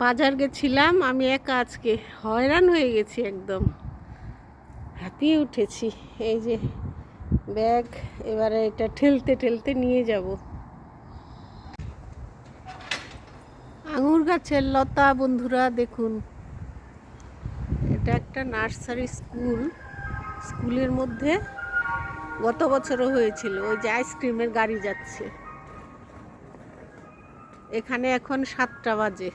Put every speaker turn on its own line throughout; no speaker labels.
বাজার গেছিলাম, আমি একা আজকে হয়রান হয়ে গেছি একদম। হাঁপিয়ে উঠেছি। এই যে ব্যাগ, এবারে এটা ঠেলতে ঠেলতে নিয়ে যাব। আঙুর গাছের লতা বন্ধুরা, দেখুন। এটা একটা নার্সারি স্কুল। স্কুলের মধ্যে গত বছরও হয়েছিল, ওই যে আইসক্রিমের গাড়ি যাচ্ছে। এখানে এখন সাতটা বাজে।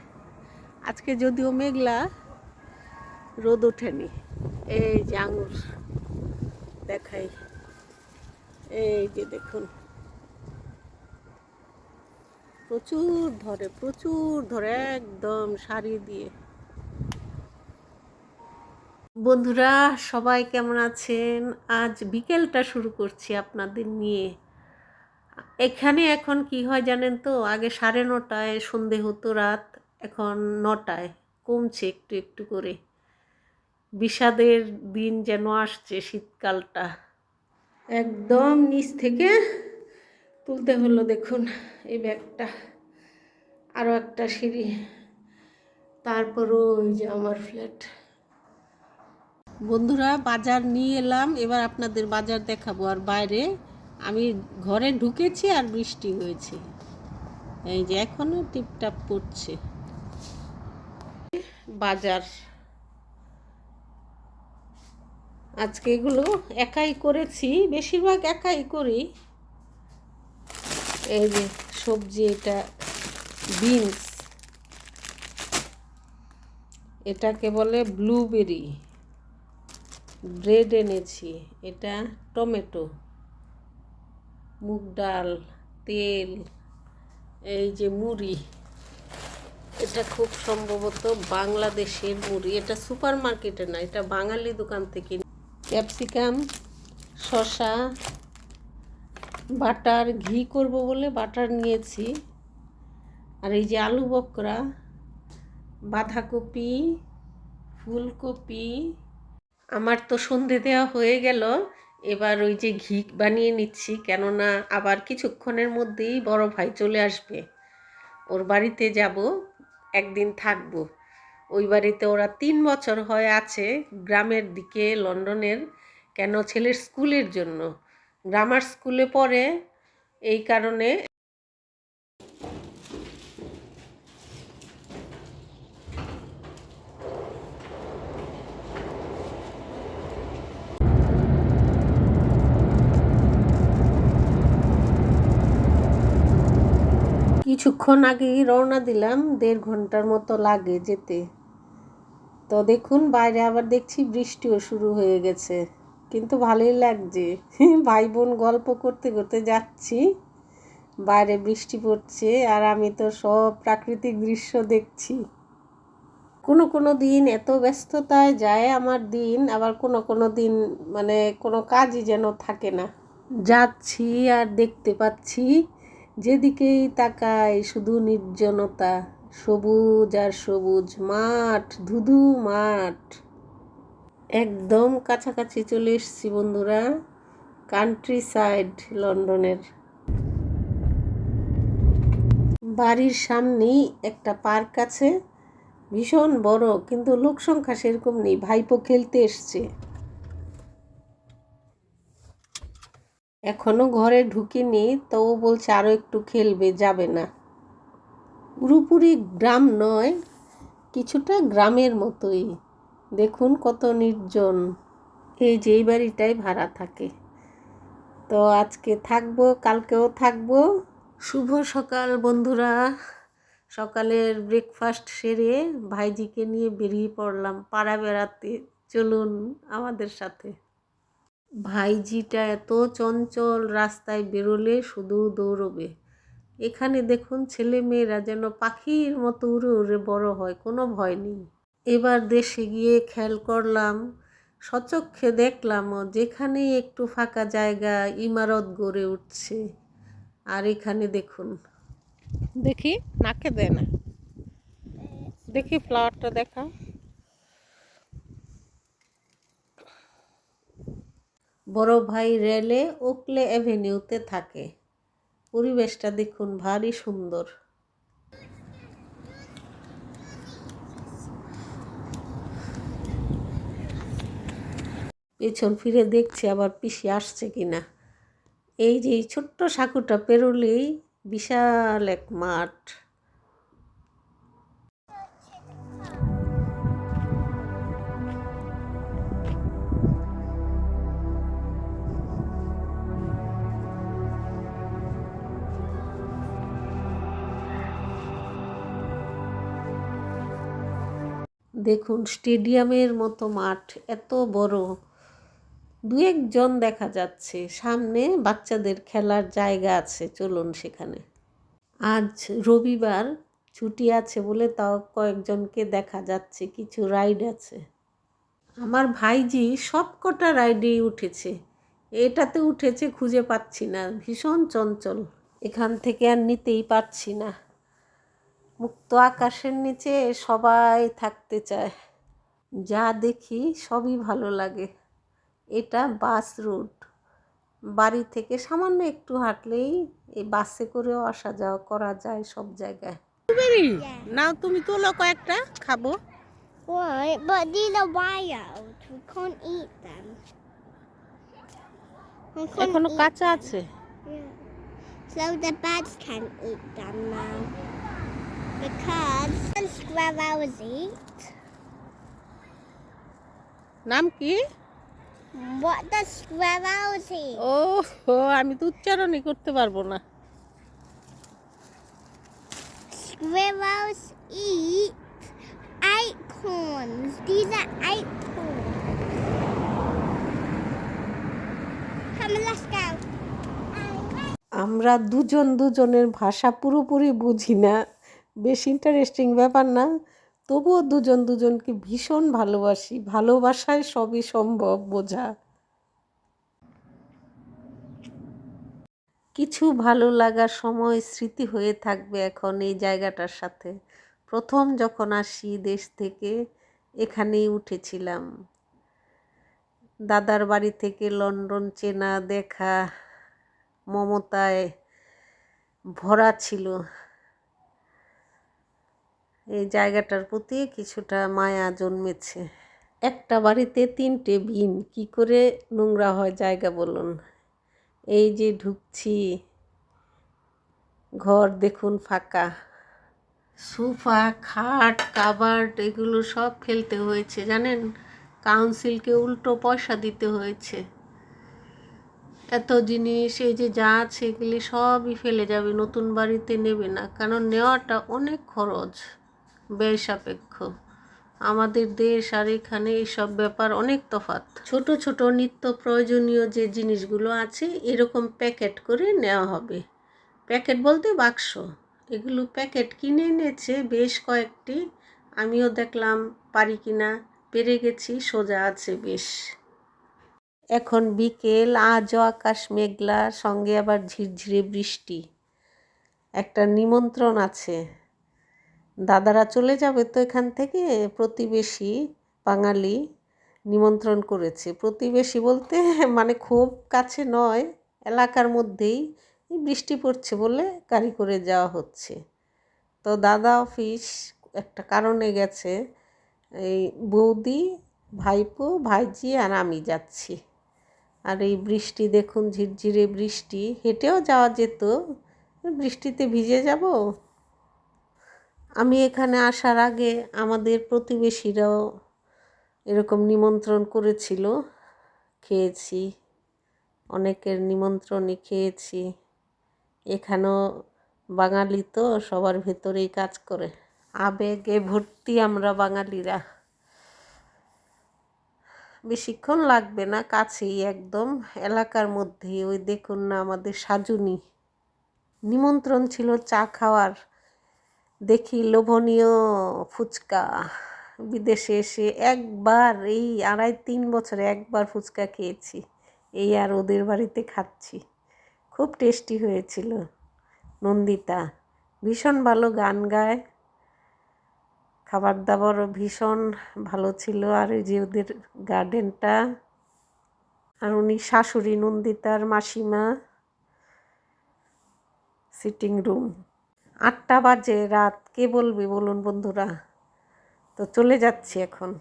আজকে যদিও মেঘলা, রোদ ওঠেনি। এই যে আঙুর দেখাই। এই যে দেখুন। প্রচুর ধরে প্রচুর ধরে, একদম সারি দিয়ে। বন্ধুরা, সবাই কেমন আছেন? আজ বিকেলটা শুরু করছি আপনাদের নিয়ে। এখানে এখন কি হয় জানেন তো? আগে সাড়ে নটায় সন্ধে হতো রাত। এখন নটায়, কমছে একটু একটু করে। বিষাদের দিন যেন আসছে শীতকালটা। একদম নিচ থেকে তুলতে হলো দেখুন এই ব্যাগটা। আরও একটা সিঁড়ি। তারপরও ওই যে আমার ফ্ল্যাট। বন্ধুরা, বাজার নিয়ে এলাম। এবার আপনাদের বাজার দেখাবো। আর বাইরে আমি ঘরে ঢুকেছি আর বৃষ্টি হয়েছে। এই যে এখনও টিপটাপ পড়ছে বাজার। আজকে এগুলো একাই করেছি, বেশিরভাগ একাই করি। এই যে সবজি এটা, বিনস। এটাকে বলে ব্লুবেরি। ব্রেড এনেছি, এটা টমেটো। মুগ ডাল, তেল, এই যে মুড়ি। এটা খুব সম্ভবত বাংলাদেশের মুড়ি। এটা সুপার মার্কেটে না, এটা বাঙালি দোকান থেকে ক্যাপসিকাম, শসা, বাটার, ঘি করব বলে বাটার নিয়েছি। আর এই যে আলু বকরা, বাঁধাকপি, ফুলকপি। আমার তো সন্ধে দেওয়া হয়ে গেল, এবার ওই যে ঘি বানিয়ে নিচ্ছি, কেননা আবার কিছুক্ষণের মধ্যেই বড় ভাই চলে আসবে। ওর বাড়িতে যাব। একদিন থাকব। ওই বাড়িতে ওরা তিন বছর হয়ে আছে গ্রামের দিকে, লন্ডনের, কেন ছেলের স্কুলের জন্য। গ্রামার স্কুলে পড়ে, এই কারণে কিছুক্ষণ আগেই রওনা দিলাম, দেড় ঘণ্টার মতো লাগে যেতে। তো দেখুন, বাইরে আবার দেখছি বৃষ্টিও শুরু হয়ে গেছে। কিন্তু ভালোই লাগছে। ভাই বোন গল্প করতে করতে যাচ্ছি। বাইরে বৃষ্টি পড়ছে আর আমি তো সব প্রাকৃতিক দৃশ্য দেখছি। কোনো কোনো দিন এত ব্যস্ততায় যায় আমার দিন, আবার কোনো কোনো দিন মানে কোনো কাজই যেন থাকে না। যাচ্ছি আর দেখতে পাচ্ছি যেদিকেই তাকায় শুধু নির্জনতা, সবুজ আর সবুজ মাঠ, ধুধু মাঠ। একদম কাছাকাছি চলে এসেছি বন্ধুরা কান্ট্রি সাইড লন্ডনের। বাড়ির সামনেই একটা পার্ক আছে, ভীষণ বড়, কিন্তু লোক সংখ্যা সেরকম নেই, ভাইপো খেলতে এসছে। এখনও ঘরে ঢুকিনি তো ও বলছে আরও একটু খেলবে, যাবে না। পুরোপুরি গ্রাম নয়, কিছুটা গ্রামের মতোই। দেখুন কত নির্জন। এই যে এই বাড়িটাই ভাড়া থাকে। তো আজকে থাকব, কালকেও থাকব। শুভ সকাল বন্ধুরা। সকালের ব্রেকফাস্ট সেরে ভাইজিকে নিয়ে বেরিয়ে পড়লাম পাড়া বেড়াতে। চলুন আমাদের সাথে। ভাইজিটা এত চঞ্চল রাস্তায় বেরোলে শুধু দৌড়বে। এখানে দেখুন ছেলে মেয়েরা যেন পাখির মতো উড়ে উড়ে বড় হয়, কোনো ভয় নেই। এবার দেশে গিয়ে খেয়াল করলাম সচক্ষে দেখলাম যেখানে একটু ফাঁকা জায়গা ইমারত গড়ে উঠছে। আর এখানে দেখুন। দেখি, নাকে দেয় না। দেখি ফ্লাওয়ারটা দেখা বড় ভাই রেলে ওকলে অ্যাভিনিউতে থাকে। পরিবেশটা দেখুন ভারী সুন্দর। পেছন ফিরে দেখছি আবার পিসি আসছে কিনা। এই যে ছোট্ট সাঁকুটা পেরোলেই বিশাল এক মাঠ। দেখুন, স্টেডিয়ামের মতো মাঠ, এত বড়। দু একজন দেখা যাচ্ছে, সামনে বাচ্চাদের খেলার জায়গা আছে, চলুন সেখানে। আজ রবিবার ছুটি আছে বলে তাও কয়েকজনকে দেখা যাচ্ছে, কিছু রাইড আছে। আমার ভাইজি সব কটা রাইডেই উঠেছে। এটাতে উঠেছে, খুঁজে পাচ্ছি না, ভীষণ চঞ্চল। এখান থেকে আর নিতেই পারছি না। মুক্ত আকাশের নিচে সবাই থাকতে চায় যা দেখি সবই ভালো লাগে এটা বাস রুট বাড়ি থেকে সামান্য একটু হাঁটলেই এই বাসে করেও আসা যাওয়া করা যায় সব জায়গায় নাও তুমি তোলো কয়েকটা খাব
Why? But these are wild. We can't eat them. এখনও
কাঁচা আছে.
So the birds can eat them now. Because the squirrels eat.
নাম কি
What the squirrels eat?
ও ও আমি তো উচ্চারণই করতে পারব না
Squirrels eat acorns. These are acorns. Come on, let's go.
আমরা দুজন দুজনের ভাষা পুরোপুরি বুঝি না বেশ ইন্টারেস্টিং ব্যাপার না? তবুও দুজন দুজনকে ভীষণ ভালোবাসি, ভালোবাসায় সবই সম্ভব বোঝা। কিছু ভালো লাগার সময় স্মৃতি হয়ে থাকবে এখন এই জায়গাটার সাথে। প্রথম যখন আসি দেশ থেকে, এখানেই উঠেছিলাম। দাদার বাড়ি থেকে লন্ডন চেনা দেখা, মমতায় ভরা ছিল। এই জায়গাটার প্রতি কিছুটা মায়া জন্মেছে। একটা বাড়িতে তিনটে বিন কি করে নোংরা হয় জায়গা বলুন। এই যে ঢুকছি, ঘর দেখুন ফাঁকা। সোফা, খাট, কাবার্ড, এগুলো সব ফেলতে হয়েছে, জানেন? কাউন্সিলকে উল্টো পয়সা দিতে হয়েছে। এত জিনিস, এই যে যা আছে এগুলি সবই ফেলে যাবে, নতুন বাড়িতে নেবে না। কারণ নেওয়াটা অনেক খরচ। ব্যয় সাপেক্ষ। আমাদের দেশ আর এখানে এইসব ব্যাপার অনেক তফাৎ। ছোট ছোট নিত্য প্রয়োজনীয় যে জিনিসগুলো আছে, এরকম প্যাকেট করে নেওয়া হবে। প্যাকেট বলতে বাক্স। এগুলো প্যাকেট কিনে এনেছে বেশ কয়েকটি। আমিও দেখলাম, পারি কিনা? পেরে গেছি, সোজা আছে বেশ। এখন বিকেল, আজও আকাশ মেঘলা সঙ্গে আবার ঝিরঝিরে বৃষ্টি। একটা নিমন্ত্রণ আছে। দাদারা চলে যাবে তো এখান থেকে? প্রতিবেশী বাঙালি নিমন্ত্রণ করেছে। প্রতিবেশী বলতে মানে খুব কাছে নয়, এলাকার মধ্যেই বৃষ্টি পড়ছে বলে গাড়ি করে যাওয়া হচ্ছে। তো দাদা অফিস একটা কারণে গেছে। এই বৌদি, ভাইপো, ভাইজি আর আমি যাচ্ছি। আর এই বৃষ্টি দেখুন, ঝিরঝিরে বৃষ্টি। হেঁটেও যাওয়া যেত। বৃষ্টিতে ভিজে যাব? আমি এখানে আসার আগে আমাদের প্রতিবেশীরাও এরকম নিমন্ত্রণ করেছিল। খেয়েছি, অনেকের নিমন্ত্রণই খেয়েছি। এখানেও বাঙালি তো, সবার ভেতরেই কাজ করে। আবেগে ভর্তি আমরা বাঙালিরা। বেশিক্ষণ লাগবে না, কাছেই একদম, এলাকার মধ্যেই। ওই দেখুন না আমাদের সাজুনি। নিমন্ত্রণ ছিল চা খাওয়ার। দেখি লোভনীয় ফুচকা। বিদেশে এসে একবার এই আড়াই তিন বছরে একবার ফুচকা খেয়েছি। এই আর ওদের বাড়িতে খাচ্ছি। খুব টেস্টি হয়েছিল। নন্দিতা ভীষণ ভালো গান গায়। খাবার দাবারও ভীষণ ভালো ছিল। আর ওই যে ওদের গার্ডেনটা। আর উনি শাশুড়ি নন্দিতার মাসিমা। Sitting room. আটটা বাজে রাত, কে বলবে বলুন বন্ধুরা? তো চলে যাচ্ছি এখন।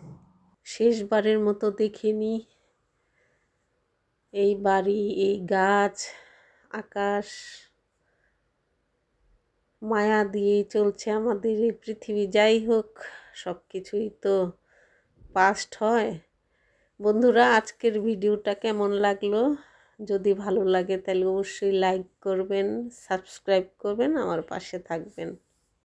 শেষবারের মতো দেখে নিই এই বাড়ি, এই গাছ, আকাশ, মায়া দিয়েই চলছে আমাদের এই পৃথিবী। যাই হোক সব কিছুই তো পাস্ট হয়। বন্ধুরা, আজকের ভিডিওটা কেমন লাগল? যদি ভালো লাগে তাহলে অবশ্যই লাইক করবেন সাবস্ক্রাইব করবেন আমার পাশে থাকবেন।